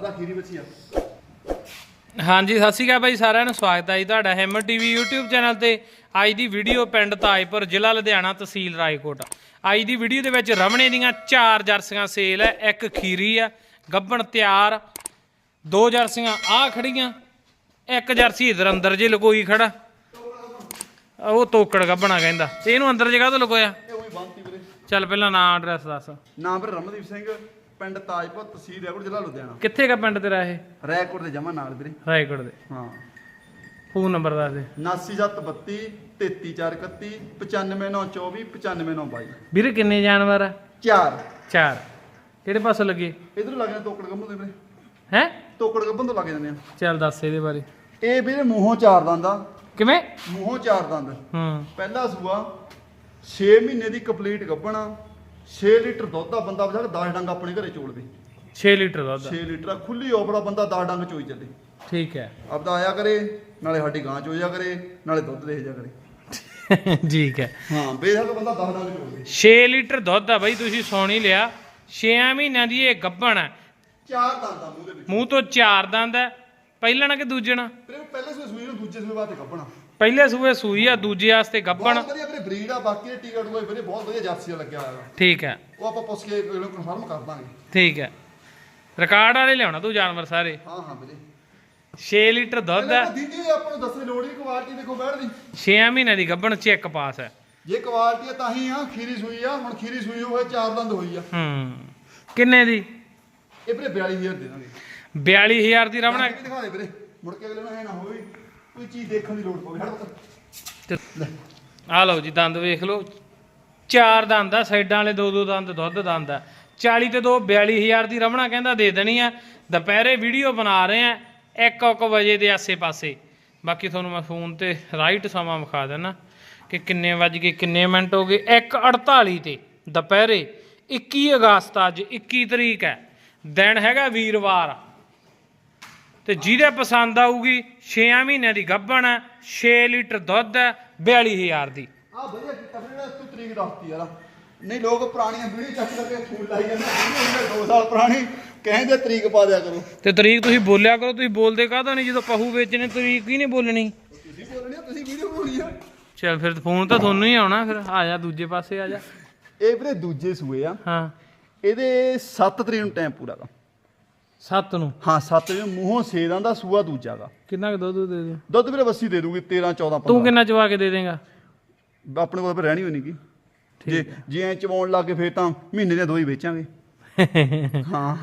ਆਦਾ ਖੀਰੀ ਬੱਚੀ ਆ। ਹਾਂਜੀ ਸਤਿ ਸ਼੍ਰੀ ਅਕਾਲ ਬਾਈ ਸਾਰਿਆਂ ਨੂੰ ਸਵਾਗਤ ਹੈ ਜੀ ਤੁਹਾਡਾ ਹਿੰਮਤ ਟੀਵੀ YouTube ਚੈਨਲ ਤੇ। ਅੱਜ ਦੀ ਵੀਡੀਓ ਪਿੰਡ ਤਾਜਪੁਰ ਜ਼ਿਲ੍ਹਾ ਲੁਧਿਆਣਾ ਤਹਿਸੀਲ ਰਾਏਕੋਟ। ਅੱਜ ਦੀ ਵੀਡੀਓ ਦੇ ਵਿੱਚ ਰਮਣੇ ਦੀਆਂ ਚਾਰ ਜਰਸੀਆਂ ਸੇਲ ਹੈ ਇੱਕ ਖੀਰੀ ਆ ਗੱਬਣ ਤਿਆਰ ਦੋ ਜਰਸੀਆਂ ਆ ਖੜੀਆਂ ਇੱਕ ਜਰਸੀ ਇਧਰ ਅੰਦਰ ਜੇ ਲਕੋਈ ਖੜਾ। ਉਹ ਤੋਕੜ ਗੱਬਣਾ ਕਹਿੰਦਾ। ਇਹਨੂੰ ਅੰਦਰ ਜਗ੍ਹਾ ਤੋਂ ਲਕੋਇਆ? ਚੱਲ ਪਹਿਲਾਂ ਨਾਂ ਐਡਰੈਸ ਦੱਸ। ਨਾਮ ਵੀਰੇ ਰਮਨਦੀਪ ਸਿੰਘ। ਪਿੰਡ ਤਾਜਪੁਰ ਤਹਿਸੀਲ ਰੈਕੋਟ ਜ਼ਿਲ੍ਹਾ ਲੁਧਿਆਣਾ। ਕਿੱਥੇ ਕਾ ਪਿੰਡ ਤੇਰਾ ਇਹ? ਰੈਕੋਟ ਦੇ ਜਮਾ ਨਾਲ ਵੀਰੇ। ਰਾਏਕੋਟ ਦੇ। ਹਾਂ। ਫੋਨ ਨੰਬਰ ਦੱਸ ਦੇ। 9732 33431 95924 95922 ਵੀਰੇ ਕਿੰਨੇ ਜਾਨਵਰ ਆ? ਚਾਰ। ਚਾਰ। ਕਿਹੜੇ ਪਾਸੋਂ ਲੱਗੇ? ਇਧਰੋਂ ਲੱਗ ਜਾਂਦੇ ਤੋਕੜ ਗੱਭਣ ਦੇ ਵੀਰੇ। ਹੈ? ਤੋਕੜ ਗੱਭਣ ਤੋਂ ਲੱਗ ਜਾਂਦੇ ਆ। ਚੱਲ ਦੱਸ ਇਹਦੇ ਬਾਰੇ। ਇਹ ਵੀਰੇ ਮੂੰਹੋਂ ਚਾਰ ਦੰਦ ਆ। ਕਿਵੇਂ? ਮੂੰਹੋਂ ਚਾਰ ਦੰਦ। ਹੂੰ। ਪਹਿਲਾ ਸੂਆ 6 ਮਹੀਨੇ ਦੀ ਕੰਪਲੀਟ ਗੱਭਣਾ 6 ਲੀਟਰ ਦੁੱਧ ਦਾ ਬੰਦਾ ਬਚਾ 10 ਡੰਗ ਆਪਣੇ ਘਰੇ ਚੋਲ ਦੇ 6 ਲੀਟਰ ਦੁੱਧ। 6 ਲੀਟਰ ਆ, ਖੁੱਲੀ ਓਪੜਾ ਬੰਦਾ 10 ਡੰਗ ਚੋਈ ਚੱਲੇ। ਠੀਕ ਹੈ। ਆਪਦਾ ਆਇਆ ਕਰੇ ਨਾਲੇ ਸਾਡੀ ਗਾਂ ਚੋਇਆ ਕਰੇ ਨਾਲੇ ਦੁੱਧ ਦੇਖ ਜਾ ਕਰੇ। ਠੀਕ ਹੈ। ਹਾਂ ਬੇਸ਼ੱਕ ਬੰਦਾ 10 ਡੰਗ ਦੇ 6 ਲੀਟਰ ਦੁੱਧ ਆ ਬਾਈ ਤੁਸੀਂ ਸੁਣ ਲਿਆ। 6 ਮਹੀਨਿਆਂ ਦੀ ਇਹ ਗੱਭਣ ਹੈ। ਚਾਰ ਦੰਦ ਆ ਮੂੰਹ ਦੇ ਵਿੱਚ। ਮੂੰਹ ਤੋਂ ਚਾਰ ਦੰਦ ਹੈ। ਪਹਿਲਣਾ ਕਿ ਦੂਜਣਾ? ਪਹਿਲੇ ਸੂਏ ਨੂੰ ਦੂਜੇ ਸੂਏ ਬਾਅਦ ਗੱਭਣਾ ਪਹਿਲੇ ਸੂਏ ਸੂਈ ਆ ਦੂਜੇ ਵਾਸਤੇ ਗੱਭਣ ਬਹੁਤ ਵਧੀਆ ਵੀਰੇ ਬਰੀਡ ਆ ਬਾਕੀ ਦੇ ਟੀਕਾ ਵੀ ਵੀਰੇ ਬਹੁਤ ਵਧੀਆ ਜਰਸੀ ਦਾ ਲੱਗਿਆ ਹੋਇਆ। ਵਾ। ਠੀਕ ਹੈ। ਉਹ ਆਪਾਂ ਪੁੱਛ ਕੇ ਇਹਨੂੰ ਕਨਫਰਮ ਕਰ ਦਾਂਗੇ। ਠੀਕ ਹੈ। ਰਿਕਾਰਡ ਵਾਲੇ ਲਿਆਉਣਾ ਤੂੰ ਜਾਨਵਰ ਸਾਰੇ? ਹਾਂ ਹਾਂ ਵੀਰੇ। 6 ਲੀਟਰ ਦੁੱਧ ਹੈ। ਦੀਦੀ ਆਪਾਂ ਨੂੰ ਦੱਸਣ ਲੋੜ ਹੀ ਕੁਆਲਿਟੀ ਦੇਖੋ ਬੈਠ ਦੀ। 6 ਮਹੀਨਿਆਂ ਦੀ ਗੱਭਣ ਚੈੱਕ ਪਾਸ ਹੈ। ਜੇ ਕੁਆਲਿਟੀ ਆ ਤਾਂ ਹੀ ਆ ਖੀਰੀ ਸੂਈ ਆ ਹੁਣ ਖੀਰੀ ਸੂਈ ਹੋਏ ਚਾਰ ਦੰਦ ਹੋਈ ਆ। ਹੂੰ। ਕਿੰਨੇ ਦੀ? ਇਹ ਵੀਰੇ 42000 ਦੇ ਦਾਂਗੇ। 42000 ਦੀ ਰਮਣਾ। ਕਿ ਦਿਖਾ ਦੇ ਵੀਰੇ ਮੁੜ ਕੇ ਅਗਲੇ ਨੂੰ ਐ ਨਾ ਹੋਵੇ ਕੋਈ ਚੀਜ਼ ਦੇਖਣ ਦੀ ਲੋੜ ਪਵੇ ਹਟ ਆ ਲਓ ਜੀ, ਦੰਦ ਵੇਖ ਲਓ। ਚਾਰ ਦੰਦ ਆ, ਸਾਈਡਾਂ ਵਾਲੇ ਦੋ ਦੋ ਦੰਦ, ਦੁੱਧ ਦੰਦ ਆ। 40 ਤੇ 2 42000 ਦੀ ਰਮਣਾ ਕਹਿੰਦਾ ਦੇ ਦੇਣੀ ਆ। ਦੁਪਹਿਰੇ ਵੀਡੀਓ ਬਣਾ ਰਹੇ ਆ 1:00 ਵਜੇ ਦੇ ਆਸੇ-ਪਾਸੇ। ਬਾਕੀ ਤੁਹਾਨੂੰ ਮੈਂ ਫੋਨ ਤੇ ਰਾਈਟ ਸਮਾਂ ਵਿਖਾ ਦੇਣਾ ਕਿ ਕਿੰਨੇ ਵੱਜ ਗਏ, ਕਿੰਨੇ ਮਿੰਟ ਹੋ ਗਏ। 1:48 ਤੇ ਦੁਪਹਿਰੇ 21 ਅਗਸਤ, ਅੱਜ 21 ਤਰੀਕ ਹੈ। ਦਿਨ ਹੈਗਾ ਵੀਰਵਾਰ ਤੇ ਜਿਹਦੇ ਪਸੰਦ ਆਊਗੀ 6 ਮਹੀਨਿਆਂ ਦੀ ਗੱਭਣ ਹੈ 6 ਲੀਟਰ ਦੁੱਧ ਹੈ 42000 ਦੀ। ਆ ਵਧੀਆ ਕੀਤਾ ਵੀਰੇ ਤੂੰ ਤਰੀਕ ਦੱਸਤੀ ਯਾਰ। ਨਹੀਂ ਲੋਕ ਪੁਰਾਣੀਆਂ ਵੀਡੀਓ ਚੱਕ ਕਰਕੇ ਫੋਨ ਲਾਈ ਜਾਂਦੇ ਵੀਡੀਓ 2 ਸਾਲ ਪੁਰਾਣੀ ਕਹਿੰਦੇ ਤਰੀਕ ਪਾ ਦਿਆ ਕਰੋ। ਤੇ ਤਰੀਕ ਤੁਸੀਂ ਬੋਲਿਆ ਕਰੋ ਤੁਸੀਂ ਬੋਲਦੇ ਕਾਹਦਾ ਨਹੀਂ? ਜਦੋਂ ਪਹੂ ਵੇਚਣੇ ਤਰੀਕ ਹੀ ਨਹੀਂ ਬੋਲਣੀ? ਤੁਸੀਂ ਬੋਲਣੀ ਆ, ਤੁਸੀਂ ਵੀਡੀਓ ਬਣਾਉਣੀ ਆ। ਚਲ ਫਿਰ ਫੋਨ ਤਾਂ ਤੁਹਾਨੂੰ ਹੀ ਆਉਣਾ ਫਿਰ ਆ ਜਾ ਦੂਜੇ ਪਾਸੇ ਆ ਜਾ। ਇਹ ਵੀਰੇ ਦੂਜੇ ਸੂਏ ਆ। ਹਾਂ। ਇਹਦੇ 7 ਤਰੀਕ ਨੂੰ ਟਾਈਮ ਪੂਰਾ ਗਾ 7 ਨੂੰ? ਹਾਂ 7 ਨੂੰ ਮੂੰਹੋਂ ਸੇਦਾਂ ਦਾ ਸੂਆ ਦੂਜਾ ਗਾ ਕਿੰਨਾ ਕੁ ਦੁੱਧ ਦੇ ਦੇ ਦੁੱਧ ਵੀਰੇ ਬੱਸੀ ਦੇ ਦੂਗੀ 13 14 ਤੂੰ 15 ਕਿੰਨਾ ਚਵਾ ਕੇ ਦੇ ਦੇਂਗਾ? ਆਪਣੇ ਕੋਲ ਫਿਰ ਰਹਿਣੀ ਹੋਈ ਨਹੀਂਗੀ ਜੇ ਜੇ ਐ ਚਵਾਉਣ ਲੱਗੇ ਫੇਰ ਤਾਂ ਮਹੀਨੇ ਦੀਆਂ ਦੋ ਹੀ ਵੇਚਾਂਗੇ। ਹਾਂ।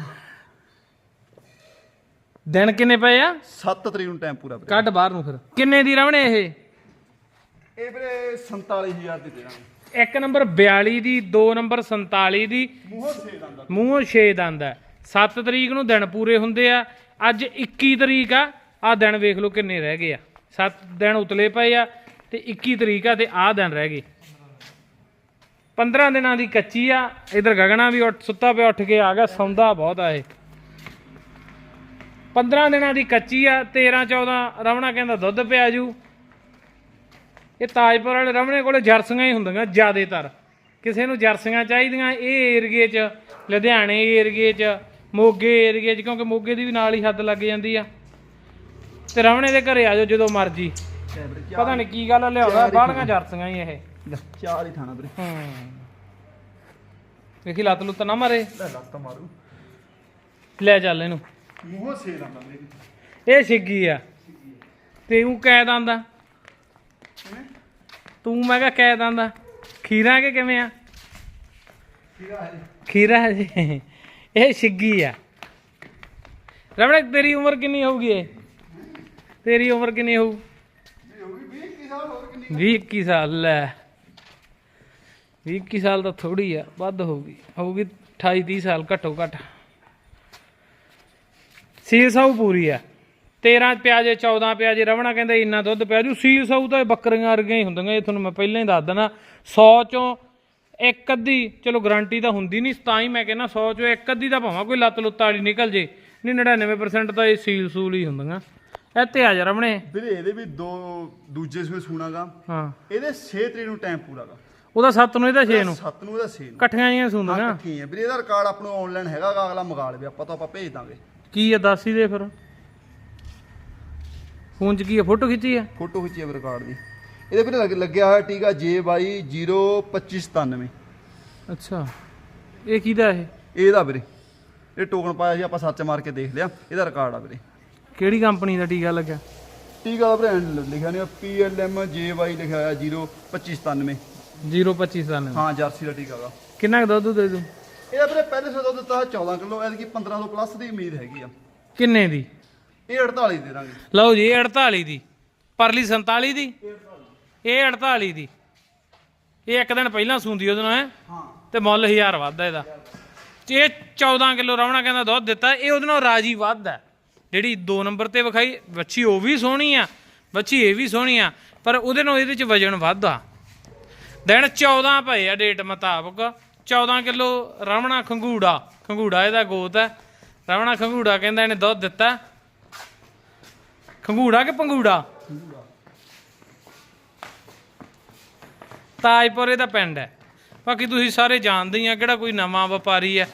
ਦਿਨ ਕਿੰਨੇ ਪਏ ਆ? 7 ਤਰੀਕ ਨੂੰ ਟਾਈਮ ਪੂਰਾ ਵੀਰੇ। ਕੱਢ ਬਾਹਰ ਨੂੰ ਫਿਰ। ਕਿੰਨੇ ਦੀ ਰਵਣੇ ਇਹ? ਇਹ ਵੀਰੇ 47000 ਦੀ ਦੇ ਦਾਂਗੇ ਇੱਕ ਨੰਬਰ 42 ਦੀ ਦੋ ਨੰਬਰ 47 ਦੀ। ਮੂੰਹੋਂ ਸੇਦਾਂ ਦਾ ਮੂੰਹੋਂ 6 ਦੰਦ ਹੈ 7 ਤਰੀਕ ਨੂੰ ਦਿਨ ਪੂਰੇ ਹੁੰਦੇ ਆ। ਅੱਜ 21 ਤਰੀਕ ਆ। ਆ ਦਿਨ ਵੇਖ ਲਓ ਕਿੰਨੇ ਰਹਿ ਗਏ ਆ। 7 ਦਿਨ ਉਤਲੇ ਪਏ ਆ ਤੇ 21 ਤਰੀਕ ਆ ਤੇ ਆ ਦਿਨ ਰਹਿ ਗਏ। 15 ਦਿਨਾਂ ਦੀ ਕੱਚੀ ਆ। ਇਧਰ ਗਗਨਾ ਵੀ ਉੱਠ ਸੁੱਤਾ ਪਿਆ ਉੱਠ ਕੇ ਆ ਗਿਆ, ਸੌਂਦਾ ਬਹੁਤ ਆ ਇਹ। 15 ਦਿਨਾਂ ਦੀ ਕੱਚੀ ਆ 13 14 ਰਮਣਾ ਕਹਿੰਦਾ ਦੁੱਧ ਪਿਆ ਜੂ। ਇਹ ਤਾਜਪੁਰ ਵਾਲੇ ਰਮਣੇ ਕੋਲੇ ਜਰਸੀਆਂ ਹੀ ਹੁੰਦੀਆਂ ਜ਼ਿਆਦਾਤਰ। ਕਿਸੇ ਨੂੰ ਜਰਸੀਆਂ ਚਾਹੀਦੀਆਂ ਇਹ ਏਰੀਏ 'ਚ, ਲੁਧਿਆਣੇ ਏਰੀਏ 'ਚ ਮੋਗੇ ਏਰੀਏ 'ਚ ਕਿਉਂਕਿ ਮੋਗੇ ਦੀ ਵੀ ਨਾਲ ਹੀ ਹੱਦ ਲੱਗ ਜਾਂਦੀ ਆ। ਤੇ ਰਮਣੇ ਦੇ ਘਰੇ ਆ ਜਾਓ ਜਦੋਂ ਮਰਜ਼ੀ। ਪਤਾ ਨਹੀਂ ਕੀ ਗੱਲ ਲਿਆਉਂਦਾ ਬਾਹਲੀਆਂ ਜਰਸੀਆਂ ਹੀ ਇਹ। ਚਾਰ ਹੀ ਥਾਣਾ ਵੀਰੇ। ਹੂੰ। ਵੇਖੀ ਲੱਤ ਲੁੱਤ ਨਾ ਮਾਰੇ। ਲੈ ਲੱਤ ਮਾਰੂ। ਲੈ ਚੱਲ ਇਹਨੂੰ। ਮੂੰਹੋਂ ਸੇਦਾਂ ਦਾ ਵੀਰੇ ਇਹ ਛਿੱਗੀ ਆ। ਤੇ ਉਹ ਕੈਦ ਆਂਦਾ ਤੂੰ ਮੈਂ ਕਿਹਾ ਕੈਦ ਆਂਦਾ ਖੀਰਾ ਕਿ ਕਿਵੇਂ ਆ? ਖੀਰਾ ਹੈ ਜੀ। ਇਹ ਛਿੱਗੀ ਆ। ਰਮਣੇ, ਤੇਰੀ ਉਮਰ ਕਿੰਨੀ ਹੋਊਗੀ ਇਹ? ਤੇਰੀ ਉਮਰ ਕਿੰਨੀ ਹੋਊ? 20 ਸਾਲ ਹੋਰ ਕਿੰਨੀ 20 21 ਸਾਲ, ਲੈ। 20 21 ਸਾਲ ਤਾਂ ਥੋੜੀ ਆ, ਵੱਧ ਹੋਊਗੀ। ਹੋਊਗੀ 28 30 ਸਾਲ, ਘੱਟੋ ਘੱਟ। ਸੀਲ ਸਾਊ ਪੂਰੀ ਆ। 13 ਪਿਆਜੇ 14 ਪਿਆਜੇ ਰਵਣਾ ਕਹਿੰਦਾ ਇੰਨਾ ਦੁੱਧ ਪਿਆ ਜੂ। ਸੀਲ ਸਾਊ ਤਾਂ ਇਹ ਬੱਕਰੀਆਂ ਵਰਗੀਆਂ ਹੀ ਹੁੰਦੀਆਂ, ਇਹ ਤੁਹਾਨੂੰ ਮੈਂ ਪਹਿਲਾਂ ਹੀ ਦੱਸ ਦਣਾ। 100 ਚੋਂ ਇੱਕ ਅੱਧੀ ਚਲੋ ਗਾਰੰਟੀ ਤਾਂ ਹੁੰਦੀ ਨਹੀਂ ਤਾਂ ਹੀ ਮੈਂ ਕਹਿੰਦਾ 100 ਚੋਂ ਇੱਕ ਅੱਧੀ ਤਾਂ ਭਾਵੇਂ ਕੋਈ ਲੱਤ ਲੁੱਤ ਵਾਲੀ ਨਿਕਲ ਜੇ। ਨਹੀਂ 99% ਤਾਂ ਇਹ ਸੀਲ ਸੂਲ ਹੀ ਹੁੰਦੀਆਂ। ਇੱਥੇ ਆ ਜਾ ਰਮਣੇ। ਵੀਰੇ ਇਹਦੇ ਵੀ ਦੋ ਦੂਜੇ ਸੂਏ ਸੁਣਾਗਾ। ਹਾਂ। ਇਹਦੇ 6 ਤਰੀਕ ਨੂੰ ਟਾਈਮ ਪੂਰਾ ਗਾ। ਉਹਦਾ 7 ਨੂੰ ਇਹਦਾ 6 ਨੂੰ। 7 ਨੂੰ ਇਹਦਾ 6 ਨੂੰ। ਇਕੱਠੀਆਂ ਜੀਆਂ ਹਾਂ ਇਕੱਠੀ ਹੈ ਵੀਰੇ ਇਹਦਾ ਰਿਕਾਰਡ ਆਪਾਂ ਨੂੰ ਆਨਲਾਈਨ ਹੈਗਾ ਗਾ, ਅਗਲਾ ਮੰਗਾ ਲਵੇ ਆਪਾਂ ਤਾਂ ਆਪਾਂ ਭੇਜ ਦਾਂਗੇ। ਕੀ ਆ ਦੱਸ ਹੀ ਦੇ ਫਿਰ। ਫੋਨ 'ਚ ਕੀ ਆ? ਫੋਟੋ ਖਿੱਚੀ ਆ? ਫੋਟੋ ਖਿੱਚੀ ਆ ਰਿਕਾਰਡ ਦੀ। ਇਹਦੇ ਵੀਰੇ ਲੱਗ- ਲੱਗਿਆ ਹੋਇਆ ਟੀਕਾ J22052597 ਅੱਛਾ। ਇਹ ਕਿਹਦਾ ਇਹ? ਇਹਦਾ ਵੀਰੇ। ਇਹ ਟੋਕਨ ਪਾਇਆ ਸੀ ਆਪਾਂ ਸੱਚ ਮਾਰ ਕੇ ਦੇਖ ਲਿਆ। ਇਹਦਾ ਰਿਕਾਰਡ ਆ ਵੀਰੇ। ਕਿਹੜੀ ਕੰਪਨੀ ਦਾ ਟੀਕਾ ਲੱਗਿਆ? ਟੀਕਾ ਦਾ ਬ੍ਰਾਂਡ ਲਿਖਿਆ ਨਹੀਂ PLM JY ਲਿਖਿਆ ਹੋਇਆ 02597 025 ਹਾਂ ਜਰਸੀ ਦਾ ਟੀਕਾ ਦਾ ਕਿੰਨਾ ਕੁ ਦੁੱਧ ਦੇ ਦੂੰ? ਇਹਦਾ ਵੀਰੇ ਪਹਿਲੇ ਸੋ ਦੁੱਧ ਦਿੱਤਾ 14 ਕਿਲੋ ਐਤਕੀ 15 ਤੋਂ ਪਲੱਸ ਦੀ ਉਮੀਦ ਹੈਗੀ ਆ। ਕਿੰਨੇ ਦੀ? ਇਹ 48 ਦੇ ਦਾਂਗੇ। ਲਓ ਜੀ ਇਹ 48 ਦੀ। ਪਰਲੀ 47 ਦੀ? ਇਹ 48 ਦੀ। ਇਹ ਇੱਕ ਦਿਨ ਪਹਿਲਾਂ ਸੂੰਦੀ ਉਹਦੇ ਨਾਲ ਹੈ? ਹਾਂ। ਤੇ ਮੁੱਲ 1000 ਵੱਧ ਹੈ ਇਹਦਾ ਇਹ 14 ਕਿਲੋ ਰਵਣਾ ਕਹਿੰਦਾ ਦੁੱਧ ਦਿੱਤਾ ਇਹ ਉਹਦੇ ਨਾਲ ਰਾਜੀ ਵੱਧ ਹੈ ਜਿਹੜੀ 2 ਨੰਬਰ ਤੇ ਵਿਖਾਈ ਬੱਚੀ ਉਹ ਵੀ ਸੋਹਣੀ ਆ ਬੱਚੀ ਇਹ ਵੀ ਸੋਹਣੀ ਆ ਪਰ ਉਹਦੇ ਨਾਲ ਇਹਦੇ ਚ ਵਜਨ ਵੱਧ ਆ ਦਿਨ 14 ਪਏ ਆ ਡੇਟ ਮੁਤਾਬਕ। 14 ਕਿਲੋ ਰਵਣਾ ਖੰਗੂੜਾ ਖੰਗੂੜਾ ਇਹਦਾ ਗੋਤ ਹੈ। ਰਵਣਾ ਖੰਗੂੜਾ ਕਹਿੰਦਾ ਇਹਨੇ ਦੁੱਧ ਦਿੱਤਾ। ਖੰਗੂੜਾ ਕਿ ਪੰਗੂੜਾ? ਤਾਜਪੁਰ ਇਹਦਾ ਪਿੰਡ ਹੈ। ਬਾਕੀ ਤੁਸੀਂ ਸਾਰੇ ਜਾਣਦੇ ਹੀ ਆ ਕਿਹੜਾ ਕੋਈ ਨਵਾਂ ਵਪਾਰੀ ਹੈ।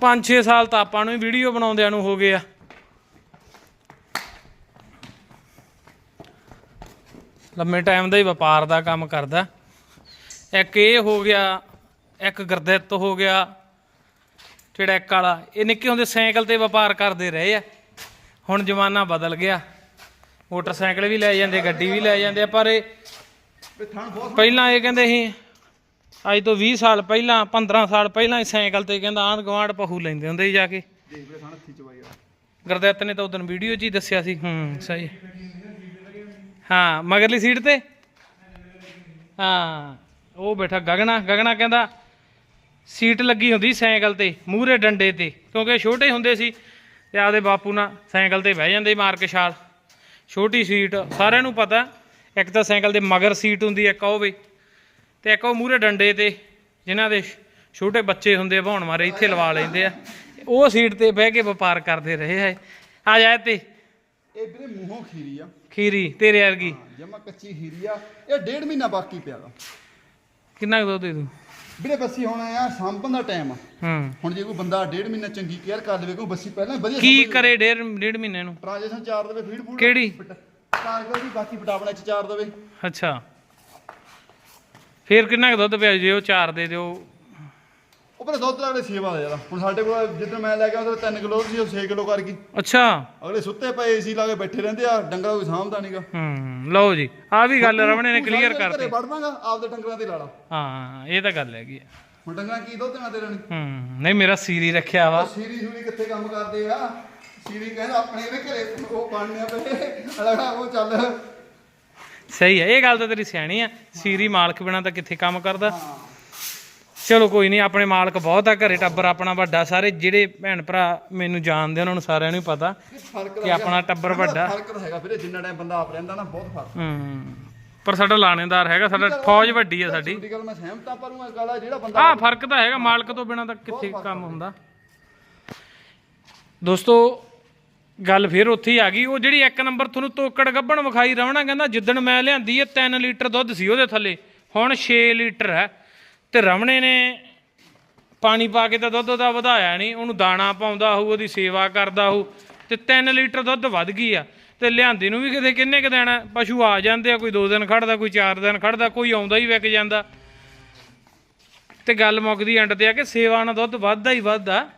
5-6 ਸਾਲ ਤਾਂ ਆਪਾਂ ਨੂੰ ਵੀਡੀਓ ਬਣਾਉਂਦਿਆਂ ਨੂੰ ਹੋ ਗਏ ਆ। ਲੰਮੇ ਟਾਈਮ ਦਾ ਹੀ ਵਪਾਰ ਦਾ ਕੰਮ ਕਰਦਾ। ਇੱਕ ਇਹ ਹੋ ਗਿਆ, ਇੱਕ ਗੁਰਦਿੱਤ ਹੋ ਗਿਆ, ਜਿਹੜਾ ਇੱਕ ਵਾਲਾ। ਇਹ ਨਿੱਕੇ ਹੁੰਦੇ ਸਾਈਕਲ ਤੇ ਵਪਾਰ ਕਰਦੇ ਰਹੇ ਆ। ਹੁਣ ਜ਼ਮਾਨਾ ਬਦਲ ਗਿਆ। ਮੋਟਰਸਾਈਕਲ ਵੀ ਲੈ ਜਾਂਦੇ, ਗੱਡੀ ਵੀ ਲੈ ਜਾਂਦੇ ਆ, ਪਰ ਇਹ ਇਹ ਥਣ ਬਹੁਤ ਪਹਿਲਾਂ ਇਹ ਕਹਿੰਦੇ ਸੀ ਅੱਜ ਤੋਂ 20 ਸਾਲ ਪਹਿਲਾਂ 15 ਸਾਲ ਪਹਿਲਾਂ ਹੀ ਸਾਈਕਲ ਤੇ ਕਹਿੰਦਾ ਆਂਢ ਗੁਆਂਢ ਪਹੂ ਲੈਂਦੇ ਹੁੰਦੇ ਸੀ ਜਾ ਕੇ। ਦੇਖ ਵੀਰੇ ਥਣ ਹੱਥੀ ਚਵਾਈ ਆ ਗੁਰਦਿੱਤ ਨੇ ਤਾਂ ਉਦੋਂ ਵੀਡੀਓ 'ਚ ਹੀ ਦੱਸਿਆ ਸੀ ਹੂੰ ਸਹੀ। ਹਾਂ ਮਗਰਲੀ ਸੀਟ ਤੇ? ਹਾਂ ਉਹ ਬੈਠਾ ਗਗਨਾ ਗਗਨਾ ਕਹਿੰਦਾ ਸੀਟ ਲੱਗੀ ਹੁੰਦੀ ਸਾਈਕਲ ਤੇ ਮੂਹਰੇ ਡੰਡੇ ਤੇ ਕਿਉਂਕਿ ਛੋਟੇ ਹੁੰਦੇ ਸੀ ਤੇ ਆਪਦੇ ਬਾਪੂ ਨਾਲ ਸਾਈਕਲ ਤੇ ਬਹਿ ਜਾਂਦੇ ਮਾਰ ਕੇ ਛਾਲ। ਛੋਟੀ ਸੀਟ ਸਾਰਿਆਂ ਨੂੰ ਪਤਾ ਇੱਕ ਤਾਂ ਸਾਈਕਲ ਦੇ ਮਗਰ ਸੀਟ ਹੁੰਦੀ ਹੈ, ਉਹ ਵੀ ਤੇ ਇੱਕ ਉਹ ਮੂਹਰੇ ਡੰਡੇ ਤੇ ਜਿਨ੍ਹਾਂ ਦੇ ਛੋਟੇ ਬੱਚੇ ਹੁੰਦੇ ਆ ਭਾਉਣ ਮਾਰੇ ਇੱਥੇ ਲਵਾ ਲੈਂਦੇ ਆ। ਉਹ ਸੀਟ ਤੇ ਬਹਿ ਕੇ ਵਪਾਰ ਕਰਦੇ ਰਹੇ ਹੈ ਆ ਜਾ ਤੇ ਇਹ ਵੀਰੇ ਮੂੰਹੋਂ ਖੀਰੀ ਆ। ਖੀਰੀ ਤੇਰੇ ਵਰਗੀ। ਜਮਾ ਕੱਚੀ ਖੀਰੀ ਆ। ਇਹ ਡੇਢ ਮਹੀਨਾ ਬਾਕੀ ਪਿਆ ਵਾ। ਕਿੰਨਾ ਕੁ ਦੁੱਧ ਦੇ ਦੂੰ? ਵੀਰੇ ਬੱਸੀ ਹੁਣ ਆ ਸਾਂਭਣ ਦਾ ਟਾਈਮ ਆ। ਹੂੰ। ਹੁਣ ਜੇ ਕੋਈ ਬੰਦਾ ਡੇਢ ਮਹੀਨਾ ਚੰਗੀ ਕੇਅਰ ਕਰ ਲਵੇ ਕੋਈ ਬੱਸੀ ਪਹਿਲਾਂ ਵਧੀਆ ਕੀ ਕਰੇ ਡੇਢ ਡੇਢ ਮਹੀਨੇ ਨੂੰ? ਟ੍ਰਾਂਜੈਕਸ਼ਨ ਚਾਰ ਦੇਵੇ ਫੀਡ ਫੂਡ ਕਿਹੜੀ? ਕਾਰਗਲ ਦੀ ਬਾਕੀ ਪਟਾਵਣਾ ਚ ਚਾਰ ਦੇਵੇ। ਅੱਛਾ। ਫੇਰ ਕਿੰਨਾ ਕੁ ਦੁੱਧ ਪਿਆ ਜੇ? ਉਹ ਚਾਰ ਦੇ ਦਿਓ। ਉਹ ਪਰ ਦੁੱਧ ਅਗਲੇ ਸੇਵਾ ਦਾ ਯਾਰ। ਹੁਣ ਸਾਡੇ ਕੋਲ ਜਿੱਦਣ ਮੈਂ ਲੈ ਕੇ ਆਉਂਦਾ 3 ਕਿਲੋ ਸੀ ਉਹ 6 ਕਿਲੋ ਕਰ ਗਈ ਅੱਛਾ। ਅਗਲੇ ਸੁੱਤੇ ਪਏ ਏਸੀ ਲਾ ਕੇ ਬੈਠੇ ਰਹਿੰਦੇ ਆ ਡੰਗਰਾ ਕੋਈ ਸਾਂਭਦਾ ਨਹੀਂਗਾ ਹੂੰ ਲਓ ਜੀ। ਆ ਵੀ ਗੱਲ ਰਵਣੇ ਨੇ ਕਲੀਅਰ ਕਰਤੀ। ਵੜ ਦਾਂਗਾ ਆਪਦੇ ਡੰਗਰਾਂ ਤੇ ਲਾ ਲਾ। ਹਾਂ ਇਹ ਤਾਂ ਗੱਲ ਹੈਗੀ ਹੁਣ ਡੰਗਰਾਂ ਕੀ ਦੁੱਧ ਦੇਣਾ ਤੇਰੇ ਨੇ? ਹੂੰ ਨਹੀਂ ਮੇਰਾ ਸੀਰੀ ਰੱਖਿਆ ਵਾ। ਸੀਰੀ ਸੂਰੀ ਕਿੱਥੇ ਕੰਮ ਕਰਦੇ ਆ? ਸੀਰੀ ਕਹਿੰਦਾ ਆਪਣੇ ਦੇ ਘਰੇ ਉਹ ਬਣਨੇ ਪਏ ਅਲਗਾ ਉਹ ਚੱਲ। ਸਹੀ ਹੈ ਇਹ ਗੱਲ ਤਾਂ ਤੇਰੀ ਸਿਆਣੀ ਆ। ਸੀਰੀ ਮਾਲਕ ਬਿਨਾ ਤਾਂ ਕਿੱਥੇ ਕੰਮ ਕਰਦਾ। ਚਲੋ ਕੋਈ ਨਹੀਂ ਆਪਣੇ ਮਾਲਕ ਬਹੁਤ ਆ ਘਰੇ ਟੱਬਰ ਆਪਣਾ ਵੱਡਾ ਸਾਰੇ ਜਿਹੜੇ ਭੈਣ ਭਰਾ ਮੈਨੂੰ ਜਾਣਦੇ ਉਹਨਾਂ ਨੂੰ ਸਾਰਿਆਂ ਨੂੰ ਹੀ ਪਤਾ ਫ਼ਰਕ ਕਿ ਆਪਣਾ ਟੱਬਰ ਵੱਡਾ। ਫ਼ਰਕ ਤਾਂ ਹੈਗਾ ਵੀਰੇ ਜਿੰਨਾ ਟਾਈਮ ਬੰਦਾ ਆਪ ਰਹਿੰਦਾ ਨਾ ਬਹੁਤ ਫ਼ਰਕ। ਹੂੰ ਪਰ ਸਾਡਾ ਲਾਣੇਦਾਰ ਹੈਗਾ ਸਾਡਾ ਫੌਜ ਵੱਡੀ ਆ ਸਾਡੀ। ਦੀ ਗੱਲ ਮੈਂ ਸਹਿਮਤ ਆ ਪਰ ਉਹ ਗੱਲ ਆ ਜਿਹੜਾ ਬੰਦਾ ਆਹ ਫ਼ਰਕ ਤਾਂ ਹੈਗਾ ਮਾਲਕ ਤੋਂ ਬਿਨਾ ਤਾਂ ਕਿੱਥੇ ਕੰਮ ਹੁੰਦਾ। ਦੋਸਤੋ ਗੱਲ ਫਿਰ ਉੱਥੇ ਹੀ ਆ ਗਈ। ਉਹ ਜਿਹੜੀ ਇੱਕ ਨੰਬਰ ਤੁਹਾਨੂੰ ਤੋਕੜ ਗੱਬਣ ਵਿਖਾਈ ਰਵਣਾ ਕਹਿੰਦਾ, ਜਿੱਦਣ ਮੈਂ ਲਿਆਂਦੀ ਇਹ 3 ਲੀਟਰ ਦੁੱਧ ਸੀ ਉਹਦੇ ਥੱਲੇ, ਹੁਣ 6 ਲੀਟਰ ਹੈ। ਤੇ ਰਵਣੇ ਨੇ ਪਾਣੀ ਪਾ ਕੇ ਤਾਂ ਦੁੱਧ ਦਾ ਵਧਾਇਆ ਨਹੀਂ, ਉਹਨੂੰ ਦਾਣਾ ਪਾਉਂਦਾ ਹੋਊ, ਉਹਦੀ ਸੇਵਾ ਕਰਦਾ ਹੋਊ, ਤੇ 3 ਲੀਟਰ ਦੁੱਧ ਵੱਧ ਗਈ ਆ। ਤੇ ਲਿਆਂਦੀ ਨੂੰ ਵੀ ਕਿਤੇ ਕਿੰਨੇ ਕੁ ਦੇਣਾ ਪਸ਼ੂ ਆ ਜਾਂਦੇ ਆ, ਕੋਈ 2 ਦਿਨ ਖੜਦਾ, ਕੋਈ 4 ਦਿਨ ਖੜਦਾ, ਕੋਈ ਆਉਂਦਾ ਹੀ ਵਿਕ ਜਾਂਦਾ। ਤੇ ਗੱਲ ਮੁੱਕਦੀ ਐਂਡ ਤੇ ਆ ਕਿ ਸੇਵਾ ਨਾਲ ਦੁੱਧ ਵੱਧਦਾ ਹੀ ਵੱਧਦਾ।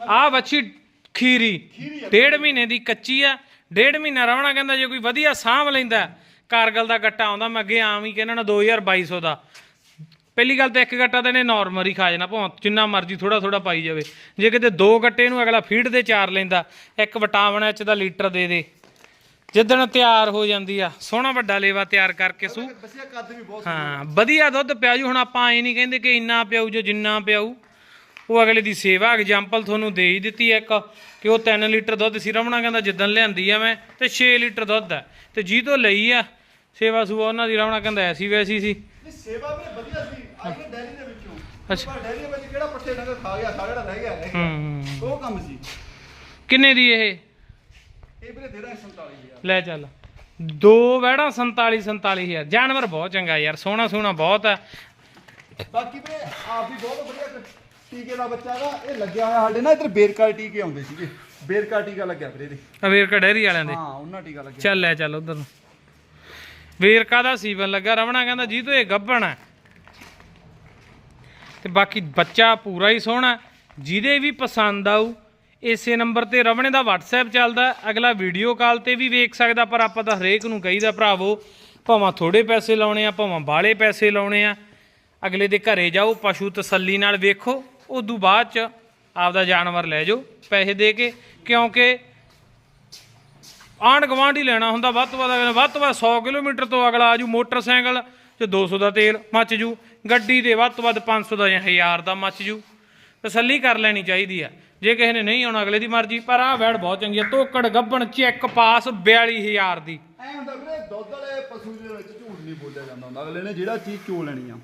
ਆ ਵੱਛੀ ਖੀਰੀ। ਡੇਢ ਮਹੀਨੇ ਦੀ ਕੱਚੀ ਆ। ਡੇਢ ਮਹੀਨਾ ਰਵਣਾ ਕਹਿੰਦਾ ਜੇ ਕੋਈ ਵਧੀਆ ਸਾਂਭ ਲੈਂਦਾ ਕਾਰਗਲ ਦਾ ਗੱਟਾ ਆਉਂਦਾ ਮੈਂ ਅੱਗੇ ਆਮ ਹੀ ਕਹਿੰਦਾ ਨਾ 2200 ਦਾ। ਪਹਿਲੀ ਗੱਲ ਤਾਂ ਇੱਕ ਗੱਟਾ ਤਾਂ ਇਹਨੇ ਨਾਰਮਲ ਹੀ ਖਾ ਜਾਣਾ ਭਾਵੇਂ ਜਿੰਨਾ ਮਰਜ਼ੀ ਥੋੜਾ ਥੋੜਾ ਪਾਈ ਜਾਵੇ। ਜੇ ਕਿਤੇ ਦੋ ਗੱਟੇ ਨੂੰ ਅਗਲਾ ਫੀਡ ਦੇ ਚਾਰ ਲੈਂਦਾ ਇੱਕ ਵਿਟਾਮਿਨ ਐਚ ਦਾ ਲੀਟਰ ਦੇ ਦੇ। ਜਿੱਦਣ ਤਿਆਰ ਹੋ ਜਾਂਦੀ ਆ ਸੋਹਣਾ ਵੱਡਾ ਲੇਵਾ ਤਿਆਰ ਕਰਕੇ ਸੂ। ਹਾਂ ਵਧੀਆ ਦੁੱਧ ਪਿਆ ਜੂ ਹੁਣ ਆਪਾਂ ਐ ਨਹੀਂ ਕਹਿੰਦੇ ਕਿ ਇੰਨਾ ਪਿਆਊ ਜੋ ਜਿੰਨਾ ਪਿਆਊ। ਉਹ ਅਗਲੇ ਦੀ ਸੇਵਾ ਐਗਜ਼ਾਮਪਲ ਤੁਹਾਨੂੰ ਦੇ ਹੀ ਦਿੱਤੀ ਹੈ ਇੱਕ ਕਿ ਉਹ 3 ਲੀਟਰ ਦੁੱਧ ਸੀ ਰਮਣਾ ਕਹਿੰਦਾ ਜਿੱਦਣ ਲਿਆਂਦੀ ਆ ਮੈਂ ਤੇ 6 ਲੀਟਰ ਦੁੱਧ ਹੈ। ਤੇ ਜੀ ਤੋਂ ਲਈ ਆ ਸੇਵਾ ਸੂਆ ਉਹਨਾਂ ਦੀ ਰਮਣਾ ਕਹਿੰਦਾ ਐਸੀ ਵੈਸੀ ਸੀ। ਨਹੀਂ ਸੇਵਾ ਵੀ ਵਧੀਆ ਸੀ। ਨੇ ਡੈਰੀ ਦੇ ਵਿੱਚੋਂ। ਅੱਛਾ। ਦੇ ਵਿੱਚ ਕਿਹੜਾ ਪੱਠੇ ਡੰਗਰ ਖਾ ਗਿਆ ਖਾ ਜਿਹੜਾ ਰਹਿ ਗਿਆ ਰਹਿ ਗਿਆ ਉਹ ਕੰਮ ਸੀ। ਕਿੰਨੇ ਦੀ ਇਹ? ਇਹ ਵੀਰੇ ਦੇ ਦਾਂ 47000 ਲੈ ਚੱਲ। ਦੋ ਵਹਿੜਾ 47 47000 ਜਾਨਵਰ ਬਹੁਤ ਚੰਗਾ ਯਾਰ ਸੋਹਣਾ ਸੋਹਣਾ ਬਹੁਤ ਹੈ। ਬਾਕੀ ਵੀਰੇ ਆਪ ਵੀ ਬਹੁਤ ਵਧੀਆ ਟੀਕੇ ਦਾ ਬੱਚਾ ਦਾ ਇਹ ਲੱਗਿਆ ਹੋਇਆ ਸਾਡੇ ਨਾ ਇੱਧਰ ਬੇਰਕਾ ਟੀਕੇ ਆਉਂਦੇ ਸੀਗੇ। ਬੇਰਕਾ ਟੀਕਾ ਲੱਗਿਆ ਵੀਰੇ ਇਹਦੇ। ਅਵੇਰਕਾ ਡੈਰੀ ਵਾਲਿਆਂ ਦੇ। ਹਾਂ ਉਹਨਾਂ ਟੀਕਾ ਲੱਗਿਆ। ਚੱਲ ਲੈ ਚੱਲ ਉਧਰ ਨੂੰ। ਵੇਰਕਾ ਦਾ ਸੀਵਨ ਲੱਗਾ ਰਵਣਾ ਕਹਿੰਦਾ ਜੀ ਤੋਂ ਇਹ ਗੱਭਣ ਹੈ। ਤੇ ਬਾਕੀ ਬੱਚਾ ਪੂਰਾ ਹੀ ਸੋਹਣਾ ਜਿਹਦੇ ਵੀ ਪਸੰਦ ਆਊ ਇਸੇ ਨੰਬਰ ਤੇ ਰਵਣੇ ਦਾ WhatsApp ਚੱਲਦਾ ਅਗਲਾ ਵੀਡੀਓ ਕਾਲ ਤੇ ਵੀ ਵੇਖ ਸਕਦਾ ਪਰ ਆਪਾਂ ਤਾਂ ਹਰੇਕ ਨੂੰ ਕਹੀਦਾ ਭਰਾਵੋ ਭਾਵੇਂ ਥੋੜੇ ਪੈਸੇ ਲਾਉਣੇ ਆ ਭਾਵੇਂ ਬਾਹਲੇ ਪੈਸੇ ਲਾਉਣੇ ਆ ਅਗਲੇ ਦੇ ਘਰੇ ਜਾਓ ਪਸ਼ੂ ਤਸੱਲੀ ਨਾਲ ਵੇਖੋ। ਉਦੋਂ ਬਾਅਦ ਚ ਆਪਦਾ ਜਾਨਵਰ ਲੈ ਜਾਓ, ਪੈਸੇ ਦੇ ਕੇ, ਕਿਉਂਕਿ ਆਂਢ ਗੁਆਂਢ ਹੀ ਲੈਣਾ ਹੁੰਦਾ, ਵੱਧ ਤੋਂ ਵੱਧ ਅਗਲੇ, ਵੱਧ ਤੋਂ ਵੱਧ 100 ਕਿਲੋਮੀਟਰ ਤੋਂ ਅਗਲਾ ਆਜੂ ਮੋਟਰਸਾਈਕਲ ਚ 200 ਦਾ ਤੇਲ ਮੱਚ ਜੂ ਗੱਡੀ ਦੇ ਵੱਧ ਤੋਂ ਵੱਧ 500 ਦਾ ਜਾਂ 1000 ਦਾ ਮੱਚ ਜੂ ਤਸੱਲੀ ਕਰ ਲੈਣੀ ਚਾਹੀਦੀ ਆ। ਜੇ ਕਿਸੇ ਨੇ ਨਹੀਂ ਆਉਣਾ ਅਗਲੇ ਦੀ ਮਰਜ਼ੀ, ਪਰ ਆਹ ਵੈੜ ਬਹੁਤ ਚੰਗੀ ਆ, ਤੋਕੜ ਗੱਬਣ ਚੈੱਕ ਪਾਸ 42000 ਦੀ। ਐ ਹੁੰਦਾ ਵੀਰੇ, ਦੁੱਧ ਵਾਲੇ ਪਸ਼ੂ ਦੇ ਵਿੱਚ ਝੂਠ ਨਹੀਂ ਬੋਲਿਆ ਜਾਂਦਾ ਹੁੰਦਾ, ਅਗਲੇ ਨੇ ਜਿਹੜਾ ਚੀਜ਼ ਚੋ ਲੈਣੀ ਆ।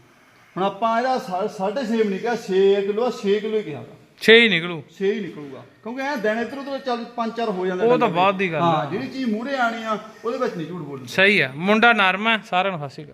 ਹੁਣ ਆਪਾਂ ਇਹਦਾ 6.5 ਨਹੀਂ ਕਿਹਾ 6 ਕਿਲੋ 6 ਕਿਲੋ ਹੀ ਕਿਹਾ 6 ਹੀ ਨਿਕਲੂ। 6 ਹੀ ਨਿਕਲੂਗਾ। ਕਿਉਂਕਿ ਐ ਦਿਨ ਇਧਰ ਉਧਰ ਚੱਲ ਪੰਜ ਚਾਰ ਹੋ ਜਾਂਦਾ ਉਹ ਤਾਂ ਬਾਅਦ ਦੀ ਗੱਲ। ਹਾਂ ਜਿਹੜੀ ਚੀਜ਼ ਮੂਹਰੇ ਆਣੀ ਆ ਉਹਦੇ ਵਿੱਚ ਨਹੀਂ ਝੂਠ ਬੋਲਣਾ। ਸਹੀ ਆ ਮੁੰਡਾ ਨਰਮ ਹੈ ਸਾਰਿਆਂ ਨੂੰ ਹੱਸੀ